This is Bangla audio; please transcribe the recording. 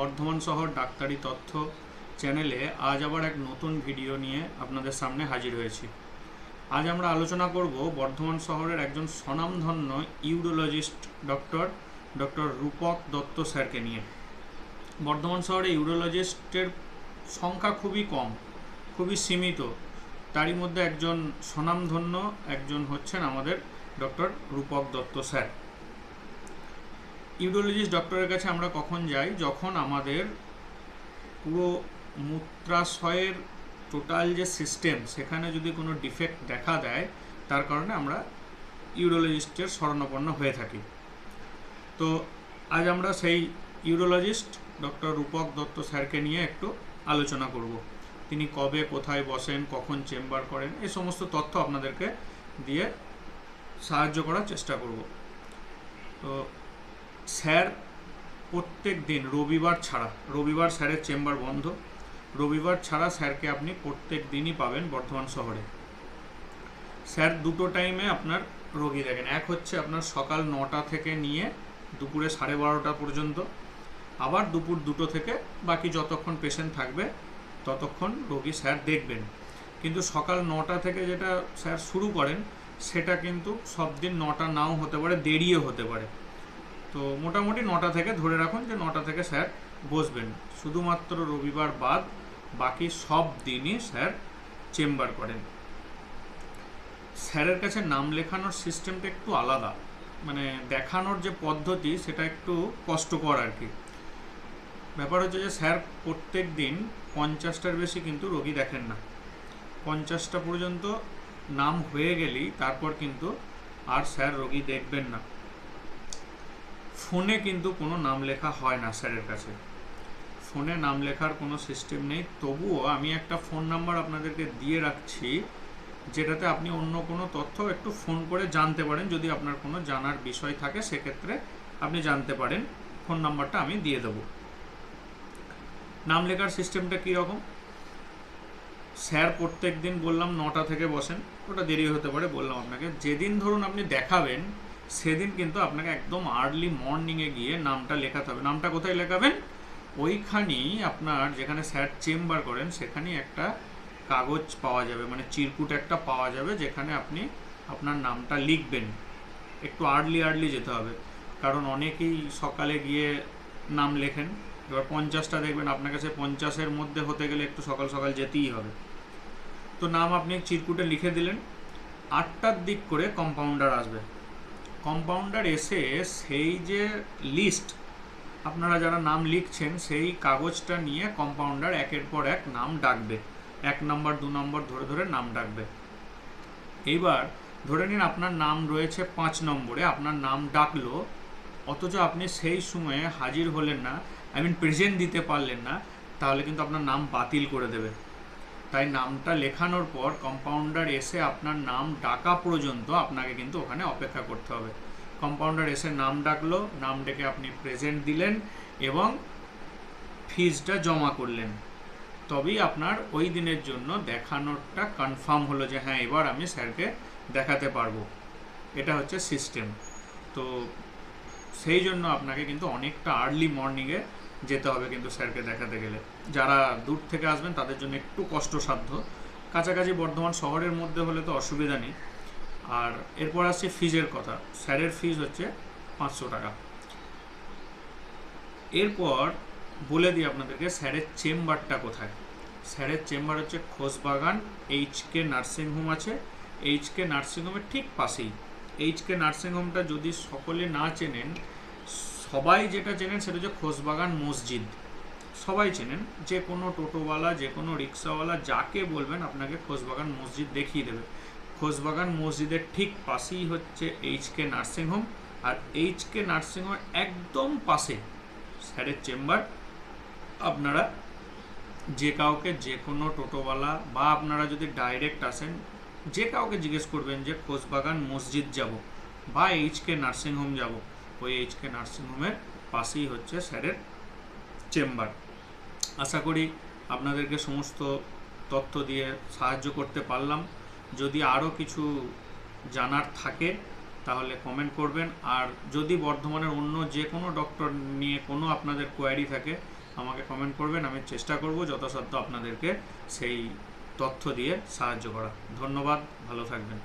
বর্ধমান শহর ডাক্তারি তথ্য চ্যানেলে আজ আবার এক নতুন ভিডিও নিয়ে আপনাদের সামনে হাজির হয়েছি। আজ আমরা আলোচনা করব বর্ধমান শহরের একজন স্বনামধন্য urologist doctor doctor Rupak Dutta স্যারকে নিয়ে। বর্ধমান শহরে ইউরোলজিস্টের সংখ্যা খুবই কম, খুবই সীমিত। তারই মধ্যে একজন স্বনামধন্য, একজন হচ্ছেন আমাদের doctor Rupak Dutta sir. Urologist ডক্টরের কাছে আমরা কখন যাই? যখন আমাদের পুরো মূত্রাশয়ের টোটাল যে সিস্টেম, সেখানে যদি কোনো ডিফেক্ট দেখা দেয়, তার কারণে আমরা ইউরোলজিস্টের শরণাপন্ন হয়ে থাকি। তো আজ আমরা সেই ইউরোলজিস্ট ডক্টর রূপক দত্ত স্যারকে নিয়ে একটু আলোচনা করব। তিনি কবে, কোথায় বসেন, কখন চেম্বার করেন, এই সমস্ত তথ্য আপনাদেরকে দিয়ে সাহায্য করার চেষ্টা করব। তো স্যার, প্রত্যেক দিন রবিবার ছাড়া, রবিবার স্যারের চেম্বার বন্ধ। রবিবার ছাড়া স্যারকে আপনি প্রত্যেক দিনই পাবেন বর্ধমান শহরে। স্যার, দুটো টাইমে আপনার রোগী দেখেন। এক হচ্ছে আপনার সকাল নটা থেকে নিয়ে দুপুরে সাড়ে বারোটা পর্যন্ত। আবার দুপুর দুটো থেকে বাকি যতক্ষণ পেশেন্ট থাকবে, ততক্ষণ রোগী স্যার দেখবেন। কিন্তু সকাল নটা থেকে যেটা স্যার শুরু করেন, সেটা কিন্তু সব দিন নটা নাও হতে পারে, দেরিও হতে পারে। তো মোটামুটি নটা থেকে ধরে রাখুন যে নটা থেকে স্যার বসবেন। শুধুমাত্র রবিবার বাদ বাকি সব দিনই স্যার চেম্বার করেন। স্যারের কাছে নাম লেখানোর সিস্টেমটা একটু আলাদা। মানে দেখানোর যে পদ্ধতি, সেটা একটু কষ্টকর আর কি। ব্যাপার হচ্ছে যে স্যার প্রত্যেক দিন পঞ্চাশটার বেশি কিন্তু রোগী দেখেন না। পঞ্চাশটা পর্যন্ত নাম হয়ে গেলেই তারপর কিন্তু আর স্যার রোগী দেখবেন না। ফোনে কিন্তু কোনো নাম লেখা হয় না স্যারের কাছে। ফোনে নাম লেখার কোনো সিস্টেম নেই। তবুও আমি একটা ফোন নাম্বার আপনাদেরকে দিয়ে রাখছি, যেটাতে আপনি অন্য কোনো তথ্য একটু ফোন করে জানতে পারেন। যদি আপনার কোনো জানার বিষয় থাকে, সেক্ষেত্রে আপনি জানতে পারেন। ফোন নাম্বারটা আমি দিয়ে দেবো। নাম লেখার সিস্টেমটা কীরকম স্যার প্রত্যেক দিন বললাম নটা থেকে বসেন। ওটা দেরি হতে পারে, বললাম আপনাকে। যেদিন ধরুন আপনি দেখাবেন সেদিন কিন্তু আপনাকে একদম আর্লি মর্নিংয়ে গিয়ে নামটা লেখাতে হবে। নামটা কোথায় লেখাবেন? ওইখানেই আপনার যেখানে স্যার চেম্বার করেন, সেখানেই একটা কাগজ পাওয়া যাবে মানে চিরকুট একটা পাওয়া যাবে, যেখানে আপনি আপনার নামটা লিখবেন। একটু আর্লি আর্লি যেতে হবে। কারণ অনেকেই সকালে গিয়ে নাম লেখেন। এবার পঞ্চাশটা দেখবেন, আপনার কাছে পঞ্চাশের মধ্যে হতে গেলে একটু সকাল সকাল যেতেই হবে। তো নাম আপনি চিরকুটে লিখে দিলেন। আটটার দিক করে কম্পাউন্ডার আসবে। কম্পাউন্ডার এসে সেই যে লিস্ট আপনারা যারা নাম লিখছেন, সেই কাগজটা নিয়ে কম্পাউন্ডার একের পর এক নাম ডাকবে। এক নম্বর দু নম্বর ধরে ধরে নাম ডাকবে। এইবার ধরে নিন আপনার নাম রয়েছে পাঁচ নম্বরে, আপনার নাম ডাকলো, অথচ আপনি সেই সময়ে হাজির হলেন না আই মিন প্রেজেন্ট দিতে পারলেন না, তাহলে কিন্তু আপনার নাম বাতিল করে দেবে। তাই নামটা লেখানোর পর কম্পাউন্ডার এসে আপনার নাম ডাকা পর্যন্ত আপনাকে কিন্তু ওখানে অপেক্ষা করতে হবে। কম্পাউন্ডার এসে নাম ডাকলো, নাম ডেকে আপনি প্রেজেন্ট দিলেন এবং ফিজটা জমা করলেন। তবেই আপনার ওই দিনের জন্য দেখানোরটা কনফার্ম হলো যে হ্যাঁ এবার আমি স্যারকে দেখাতে পারব। এটা হচ্ছে সিস্টেম তো সেই জন্য আপনাকে কিন্তু অনেকটা আর্লি মর্নিংয়ে যেতে হবে কিন্তু স্যারকে দেখাতে গেলে। যারা দূর থেকে আসবেন, তাদের জন্য একটু কষ্টসাধ্য। কাছাকাছি বর্ধমান শহরের মধ্যে হলে তো অসুবিধা নেই। আর এরপর আসছে ফিজের কথা। স্যারের ফিজ হচ্ছে পাঁচশো টাকা। এরপর বলে দিই আপনাদেরকে, স্যারের চেম্বারটা কোথায়? স্যারের চেম্বার হচ্ছে Khosbagan H K nursing home আছে। এইচ কে নার্সিংহোমের ঠিক পাশেই। এইচ কে নার্সিংহোমটা যদি সকলে না চেনেন সবাই যেটা চেনেন সেটা হচ্ছে খোসবাগান মসজিদ। সবাই চেনেন, যে কোনো টোটোওয়ালা, যে কোনো রিক্সাওয়ালা যাকে বলবেন আপনাকে খোসবাগান মসজিদ দেখিয়ে দেবে। খোসবাগান মসজিদের ঠিক পাশেই হচ্ছে এইচ কে নার্সিংহোম আর এইচ কে নার্সিংহোমের একদম পাশে স্যারের চেম্বার। আপনারা যে কাউকে যে কোনো টোটোওয়ালা বা আপনারা যদি ডাইরেক্ট আসেন, যে কাউকে জিজ্ঞেস করবেন যে খোসবাগান মসজিদ যাব বা এইচ কে নার্সিংহোম যাব ওই এইচ কে নার্সিংহোমের পাশেই হচ্ছে স্যারের চেম্বার আশা করি আপনাদেরকে সমস্ত তথ্য দিয়ে সাহায্য করতে পারলাম। যদি আরও কিছু জানার থাকে, তাহলে কমেন্ট করবেন। আর যদি বর্ধমানের অন্য যে কোনো ডক্টর নিয়ে কোনো আপনাদের কোয়ারি থাকে, আমাকে কমেন্ট করবেন। আমি চেষ্টা করব যথাসাধ্য আপনাদেরকে সেই তথ্য দিয়ে সাহায্য করা ধন্যবাদ, ভালো থাকবেন।